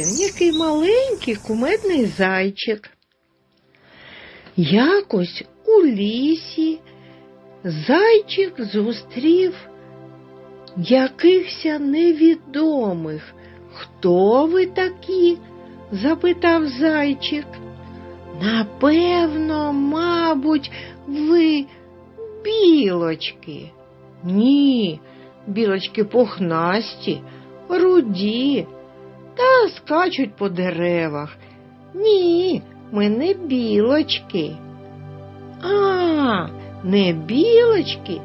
Він, який маленький кумедний зайчик. Якось у лісі зайчик зустрів якихось невідомих. Хто ви такі? запитав зайчик. Напевно, мабуть, ви білочки. Ні, білочки пухнасті, руді скачуть по деревах. Ні, ми не білочки. А, не білочки,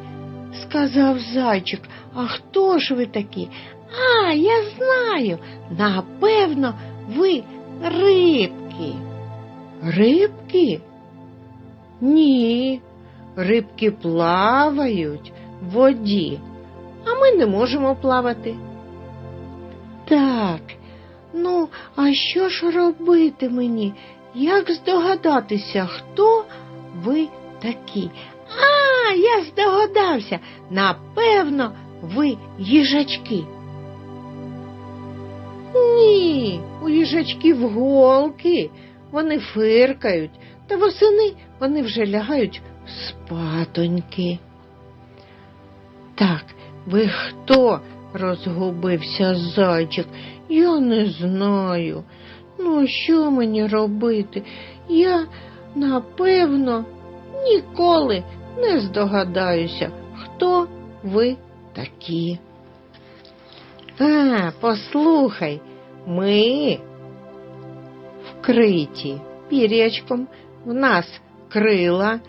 сказав зайчик. А хто ж ви такі? А, я знаю. Напевно, ви рибки. Рибки? Ні, рибки плавають в воді, а ми не можемо плавати. Так, ну, а що ж робити мені? Як здогадатися, хто ви такі? А, я здогадався. Напевно, ви їжачки. Ні, у їжачків голки, вони фиркають, та восени вони вже лягають спатоньки. Так, ви хто? Розгубився зайчик. Я не знаю. Ну, що мені робити? Я, напевно, ніколи не здогадаюся, хто ви такі. А, послухай, ми вкриті пірячком, в нас крила,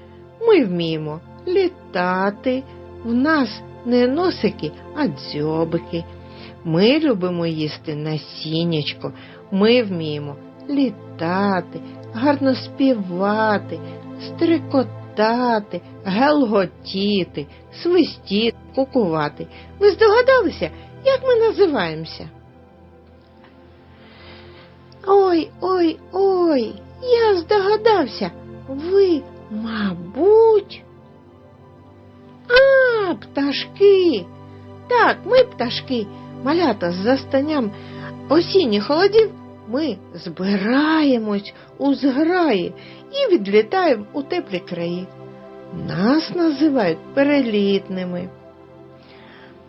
ми вміємо літати, в нас не носики, а дзьобики. Ми любимо їсти насіннячко, ми вміємо літати, гарно співати, стрикотати, гелготіти, свистіти, кукувати. Ви здогадалися, як ми називаємося? Ой, ой, ой, я здогадався. Ви, мабуть. Пташки. Так, ми пташки, малята з застанням осінніх холодів, ми збираємось у зграї і відлітаємо у теплі краї. Нас називають перелітними.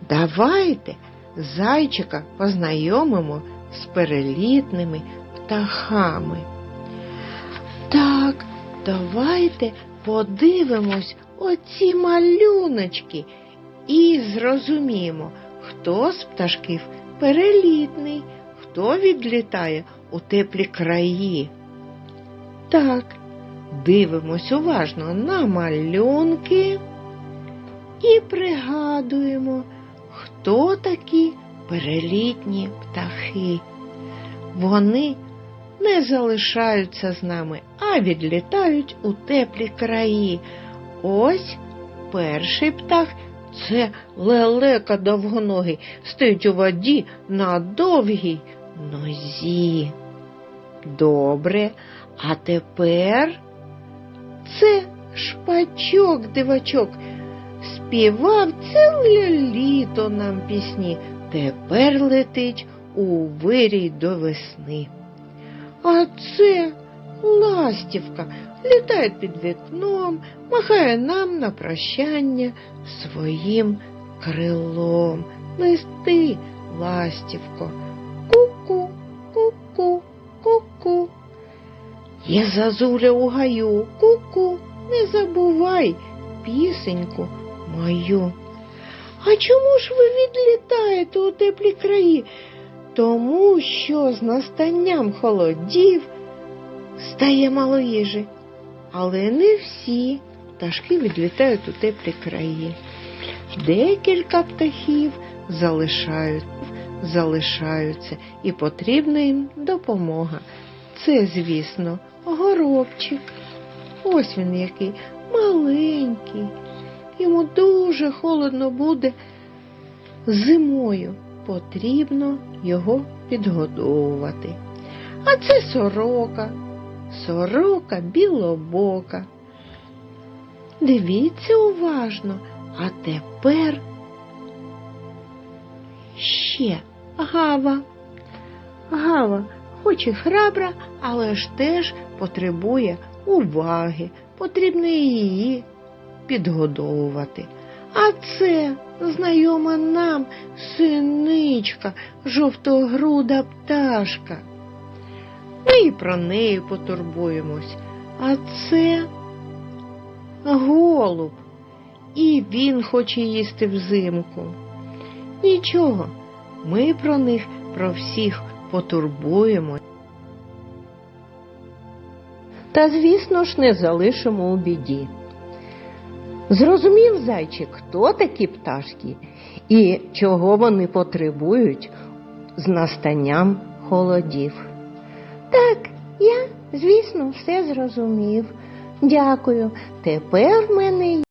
Давайте зайчика познайомимо з перелітними птахами. Так, давайте подивимось оці малюночки і зрозуміємо, хто з пташків перелітний, хто відлітає у теплі краї. Так, дивимось уважно на малюнки і пригадуємо, хто такі перелітні птахи. Вони не залишаються з нами, а відлітають у теплі краї. Ось перший птах це лелека довгоногий, стоїть у воді на довгій нозі. Добре, а тепер це шпачок дивачок. Співав ціле літо нам пісні, тепер летить у вирій до весни. А це ластівка літає під вікном, махає нам на прощання своїм крилом. Листи, ластівко, ку-ку, ку-ку, ку-ку. Є зазуля у гаю, ку-ку, не забувай пісеньку мою. А чому ж ви відлітаєте у теплі краї? Тому що з настанням холодів стає мало їжі, але не всі пташки відлітають у теплі краї. Декілька птахів залишають, залишаються і потрібна їм допомога. Це, звісно, горобчик. Ось він який маленький. Йому дуже холодно буде зимою. Потрібно його підгодовувати. А це сорока, сорока білобока. Дивіться уважно, а тепер ще гава. Гава, хоч і храбра, але ж теж потребує уваги, потрібно її підгодовувати. А це знайома нам синичка, жовтогруда пташка. Ми і про неї потурбуємось. А це голуб, і він хоче їсти взимку. Нічого, ми про них, про всіх потурбуємось. Та, звісно ж, не залишимо у біді. Зрозумів зайчик, хто такі пташки і чого вони потребують з настанням холодів. Так, я, звісно, все зрозумів. Дякую. Тепер в мене